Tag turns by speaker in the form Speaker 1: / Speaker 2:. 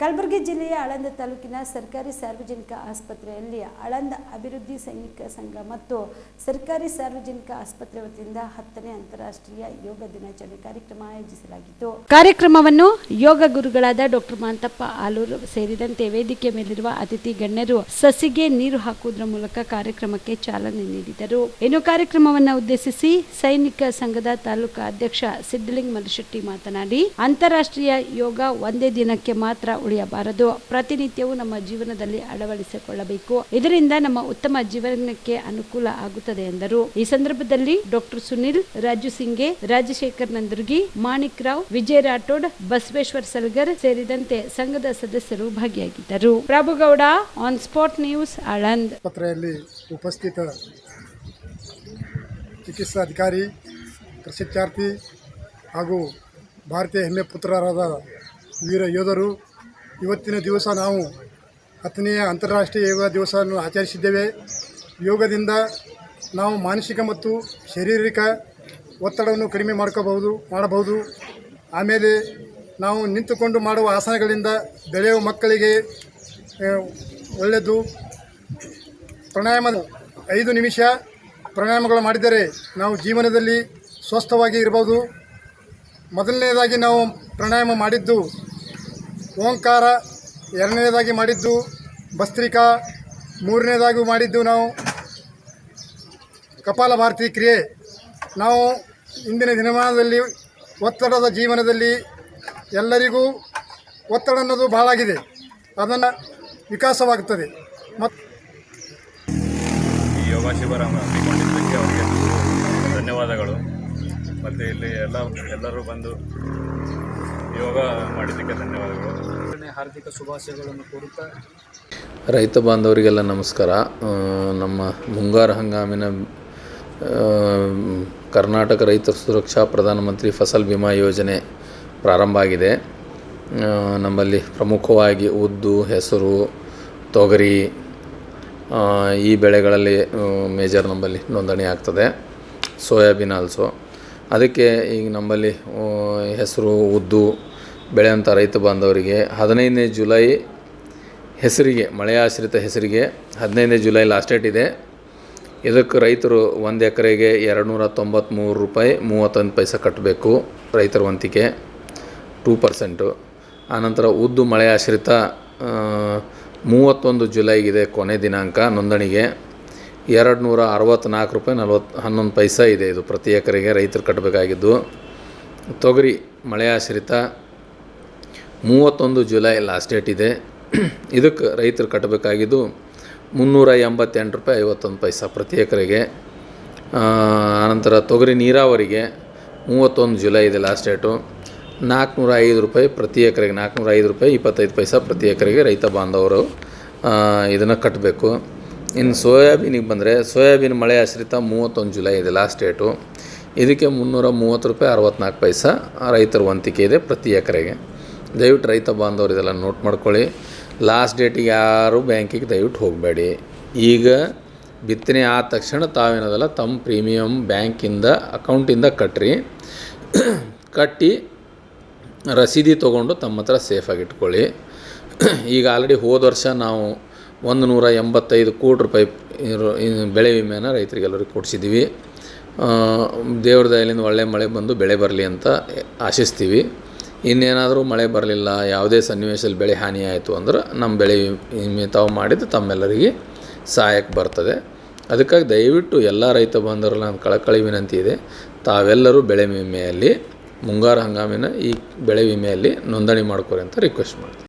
Speaker 1: ಕಲಬುರಗಿ ಜಿಲ್ಲೆಯ ಆಳಂದ ತಾಲೂಕಿನ ಸರ್ಕಾರಿ ಸಾರ್ವಜನಿಕ ಆಸ್ಪತ್ರೆಯಲ್ಲಿ ಆಳಂದ ಅಭಿವೃದ್ಧಿ ಸೈನಿಕ ಸಂಘ ಮತ್ತು ಸರ್ಕಾರಿ ಸಾರ್ವಜನಿಕ ಆಸ್ಪತ್ರೆ ವತಿಯಿಂದ ಹತ್ತನೇ ಅಂತಾರಾಷ್ಟ್ರೀಯ ಯೋಗ ದಿನಾಚರಣೆ ಕಾರ್ಯಕ್ರಮ ಆಯೋಜಿಸಲಾಗಿತ್ತು. ಕಾರ್ಯಕ್ರಮವನ್ನು ಯೋಗ ಗುರುಗಳಾದ ಡಾಕ್ಟರ್ ಮಾಂತಪ್ಪ ಆಲೂರು ಸೇರಿದಂತೆ ವೇದಿಕೆ ಮೇಲಿರುವ ಅತಿಥಿ ಗಣ್ಯರು ಸಸಿಗೆ ನೀರು ಹಾಕುವುದರ ಮೂಲಕ ಕಾರ್ಯಕ್ರಮಕ್ಕೆ ಚಾಲನೆ ನೀಡಿದರು. ಇನ್ನು ಕಾರ್ಯಕ್ರಮವನ್ನು ಉದ್ದೇಶಿಸಿ ಸೈನಿಕ ಸಂಘದ ತಾಲೂಕಾ ಅಧ್ಯಕ್ಷ ಸಿದ್ದಲಿಂಗ್ ಮಲಶೆಟ್ಟಿ ಮಾತನಾಡಿ, ಅಂತಾರಾಷ್ಟ್ರೀಯ ಯೋಗ ಒಂದೇ ದಿನಕ್ಕೆ ಮಾತ್ರ ಉಳಿಯಬಾರದು. ಪ್ರತಿನಿತ್ಯವೂ ನಮ್ಮ ಜೀವನದಲ್ಲಿ ಅಳವಡಿಸಿಕೊಳ್ಳಬೇಕು. ಇದರಿಂದ ನಮ್ಮ ಉತ್ತಮ ಜೀವನಕ್ಕೆ ಅನುಕೂಲ ಆಗುತ್ತದೆ ಎಂದರು. ಈ ಸಂದರ್ಭದಲ್ಲಿ ಡಾಕ್ಟರ್ ಸುನಿಲ್, ರಾಜು ಸಿಂಗೆ, ರಾಜಶೇಖರ್ ನಂದರ್ಗಿ, ಮಾಣಿಕ್ ರಾವ್, ವಿಜಯ್ ರಾಠೋಡ್, ಬಸವೇಶ್ವರ್ ಸಲ್ಗರ್ ಸೇರಿದಂತೆ ಸಂಘದ ಸದಸ್ಯರು ಭಾಗಿಯಾಗಿದ್ದರು. Prabhugouda, on spot news, Aland.
Speaker 2: ಆಸ್ಪತ್ರೆಯಲ್ಲಿ ಉಪಸ್ಥಿತ ಚಿಕಿತ್ಸಾಧಿಕಾರಿ ಪ್ರಶಿಕ್ಷಾರ್ಥಿ ಹಾಗೂ ಭಾರತೀಯ ಹೆಮ್ಮೆ ಪುತ್ರರಾದ ವೀರ ಯೋಧರು ಇವತ್ತಿನ ದಿವಸ ನಾವು ಹತ್ತನೆಯ ಅಂತಾರಾಷ್ಟ್ರೀಯ ಯೋಗ ದಿವಸವನ್ನು ಆಚರಿಸಿದ್ದೇವೆ. ಯೋಗದಿಂದ ನಾವು ಮಾನಸಿಕ ಮತ್ತು ಶಾರೀರಿಕ ಒತ್ತಡವನ್ನು ಕಡಿಮೆ ಮಾಡ್ಕೋಬಹುದು, ಮಾಡಬಹುದು. ಆಮೇಲೆ ನಾವು ನಿಂತುಕೊಂಡು ಮಾಡುವ ಆಸನಗಳಿಂದ ಬೆಳೆಯುವ ಮಕ್ಕಳಿಗೆ ಒಳ್ಳೆಯದು. ಪ್ರಾಣಾಯಾಮ ಐದು ನಿಮಿಷ ಪ್ರಾಣಾಯಾಮಗಳು ಮಾಡಿದರೆ ನಾವು ಜೀವನದಲ್ಲಿ ಸ್ವಸ್ಥವಾಗಿ ಇರಬಹುದು ಮೊದಲನೇದಾಗಿ ನಾವು ಪ್ರಾಣಾಯಾಮ ಮಾಡಿದ್ದು ಓಂಕಾರ ಎರಡನೇದಾಗಿ ಮಾಡಿದ್ದು ಭಸ್ತ್ರಿಕಾ, ಮೂರನೇದಾಗಿ ಮಾಡಿದ್ದು ನಾವು ಕಪಾಲ ಭಾರತಿ ಕ್ರಿಯೆ. ನಾವು ಇಂದಿನ ದಿನಮಾನದಲ್ಲಿ ಒತ್ತಡದ ಜೀವನದಲ್ಲಿ ಎಲ್ಲರಿಗೂ ಒತ್ತಡ ಅನ್ನೋದು ಭಾಳ ಬಹಳಾಗಿದೆ ಅದನ್ನು ವಿಕಾಸವಾಗುತ್ತದೆ ಮತ್ತು
Speaker 3: ಯೋಗ ಶಿಬಿರ ಹಮ್ಮಿಕೊಂಡಿದ್ದಕ್ಕೆ ಅವರಿಗೆ ಧನ್ಯವಾದಗಳು. ಮತ್ತು ಇಲ್ಲಿ ಎಲ್ಲ ಎಲ್ಲರೂ ಬಂದು ಯೋಗ ಮಾಡಿದ್ದಕ್ಕೆ ಧನ್ಯವಾದಗಳು.
Speaker 4: ಹಾರ್ದಿಕ ಶುಭಾಶಯಗಳನ್ನು ಕೋರುತ್ತಾ
Speaker 5: ರೈತ ಬಾಂಧವರಿಗೆಲ್ಲ ನಮಸ್ಕಾರ. ನಮ್ಮ ಮುಂಗಾರು ಹಂಗಾಮಿನ ಕರ್ನಾಟಕ ರೈತ ಸುರಕ್ಷಾ ಪ್ರಧಾನಮಂತ್ರಿ ಫಸಲ್ ಬಿಮಾ ಯೋಜನೆ ಪ್ರಾರಂಭ ಆಗಿದೆ. ನಮ್ಮಲ್ಲಿ ಪ್ರಮುಖವಾಗಿ ಉದ್ದು ಹೆಸರು ತೊಗರಿ ಈ ಬೆಳೆಗಳಲ್ಲಿ ಮೇಜರ್ ನಮ್ಮಲ್ಲಿ ನೋಂದಣಿ ಆಗ್ತದೆ. ಸೋಯಾಬೀನ್ ಆಲ್ಸೋ ಅದಕ್ಕೆ ಈಗ ನಮ್ಮಲ್ಲಿ ಹೆಸರು, ಉದ್ದು, ಬೆಳೆಯಂಥ ರೈತ ಬಾಂಧವರಿಗೆ ಹದಿನೈದನೇ ಜುಲೈ ಹೆಸರಿಗೆ ಮಳೆಯಾಶ್ರಿತ ಹೆಸರಿಗೆ ಹದಿನೈದನೇ ಜುಲೈ ಲಾಸ್ಟ್ ಡೇಟ್ ಇದೆ. ಇದಕ್ಕೆ ರೈತರು ಒಂದು ಎಕರೆಗೆ ಎರಡು ನೂರ ತೊಂಬತ್ತ್ಮೂರು ರೂಪಾಯಿ ಮೂವತ್ತೊಂದು ಪೈಸೆ ಕಟ್ಟಬೇಕು ರೈತರ ವಂತಿಕೆ, ಟೂ ಪರ್ಸೆಂಟು. ಆನಂತರ ಉದ್ದು ಮಳೆಯಾಶ್ರಿತ ಮೂವತ್ತೊಂದು ಜುಲೈಗಿದೆ ಕೊನೆ ದಿನಾಂಕ, ನೋಂದಣಿಗೆ. ಎರಡು ನೂರ ಅರವತ್ತ್ನಾಲ್ಕು ರೂಪಾಯಿ ನಲ್ವತ್ತು ಹನ್ನೊಂದು ಪೈಸೆ ಇದೆ ಇದು. ಪ್ರತಿ ಎಕರೆಗೆ ರೈತರು ಕಟ್ಟಬೇಕಾಗಿದ್ದು. ತೊಗರಿ ಮಳೆಯಾಶ್ರಿತ ಮೂವತ್ತೊಂದು ಜುಲೈ ಲಾಸ್ಟ್ ಡೇಟ್ ಇದೆ. ಇದಕ್ಕೆ ರೈತರು ಕಟ್ಟಬೇಕಾಗಿದ್ದು ಮುನ್ನೂರ ಎಂಬತ್ತೆಂಟು ರೂಪಾಯಿ ಐವತ್ತೊಂದು ಪೈಸೆ ಪ್ರತಿ ಎಕರೆಗೆ. ಆನಂತರ ತೊಗರಿ ನೀರಾವರಿಗೆ ಮೂವತ್ತೊಂದು ಜುಲೈ ಇದೆ ಲಾಸ್ಟ್ ಡೇಟು. ನಾಲ್ಕುನೂರ ಐದು ರೂಪಾಯಿ ಪ್ರತಿ ಎಕರೆಗೆ ನಾಲ್ಕುನೂರ ಐದು ರೂಪಾಯಿ ಇಪ್ಪತ್ತೈದು ಪೈಸೆ ಪ್ರತಿ ಎಕರೆಗೆ ರೈತ ಬಾಂಧವರು ಇದನ್ನು ಕಟ್ಟಬೇಕು. ಇನ್ನು ಸೋಯಾಬೀನಿಗೆ ಬಂದರೆ ಸೋಯಾಬೀನ್ ಮಳೆ ಆಶ್ರಿತ ಮೂವತ್ತೊಂದು ಜುಲೈ ಇದೆ ಲಾಸ್ಟ್ ಡೇಟು ಇದಕ್ಕೆ ಮುನ್ನೂರ ಮೂವತ್ತು ರೂಪಾಯಿ ಅರವತ್ತ್ನಾಲ್ಕು ಪೈಸಾ ರೈತರ ವಂತಿಕೆ ಇದೆ ಪ್ರತಿ ಎಕರೆಗೆ. ದಯವಿಟ್ಟು ರೈತ ಬಾಂಧವರು ಇದೆಲ್ಲ ನೋಟ್ ಮಾಡ್ಕೊಳ್ಳಿ. ಲಾಸ್ಟ್ ಡೇಟಿಗೆ ಯಾರು ಬ್ಯಾಂಕಿಗೆ ದಯವಿಟ್ಟು ಹೋಗಬೇಡಿ. ಈಗ ಬಿತ್ತನೆ ಆದ ತಕ್ಷಣ ತಾವೇನದಲ್ಲ ತಮ್ಮ ಪ್ರೀಮಿಯಮ್ ಬ್ಯಾಂಕಿಂದ ಅಕೌಂಟಿಂದ ಕಟ್ಟ್ರಿ ಕಟ್ಟಿ ರಸೀದಿ ತೊಗೊಂಡು ತಮ್ಮ ಹತ್ರ ಸೇಫಾಗಿ ಇಟ್ಕೊಳ್ಳಿ. ಈಗ ಆಲ್ರೆಡಿ ಹೋದ ವರ್ಷ ನಾವು ಒಂದು ನೂರ ಎಂಬತ್ತೈದು ಕೋಟಿ ರೂಪಾಯಿ ಬೆಳೆ ವಿಮೆಯನ್ನು ರೈತರಿಗೆಲ್ಲರಿಗೂ ಕೊಡಿಸಿದ್ದೀವಿ. ದೇವ್ರ ದಯಲಿಂದ ಒಳ್ಳೆ ಮಳೆ ಬಂದು ಬೆಳೆ ಬರಲಿ ಅಂತ ಆಶಿಸ್ತೀವಿ. ಇನ್ನೇನಾದರೂ ಮಳೆ ಬರಲಿಲ್ಲ, ಯಾವುದೇ ಸನ್ನಿವೇಶದಲ್ಲಿ ಬೆಳೆ ಹಾನಿ ಆಯಿತು ಅಂದ್ರೆ ನಮ್ಮ ಬೆಳೆ ವಿಮೆ ತಾವು ಮಾಡಿದ್ದು ತಮ್ಮೆಲ್ಲರಿಗೆ ಸಹಾಯಕ್ಕೆ ಬರ್ತದೆ. ಅದಕ್ಕಾಗಿ ದಯವಿಟ್ಟು ಎಲ್ಲ ರೈತ ಬಾಂಧವರಲ್ಲಿ ನನ್ನ ಕಳಕಳಿ ವಿನಂತಿ ಇದೆ, ತಾವೆಲ್ಲರೂ ಬೆಳೆ ವಿಮೆಯಲ್ಲಿ, ಮುಂಗಾರು ಹಂಗಾಮಿನ ಈ ಬೆಳೆ ವಿಮೆಯಲ್ಲಿ ನೋಂದಣಿ ಮಾಡ್ಕೊರಿ ಅಂತ ರಿಕ್ವೆಸ್ಟ್ ಮಾಡ್ತೀನಿ.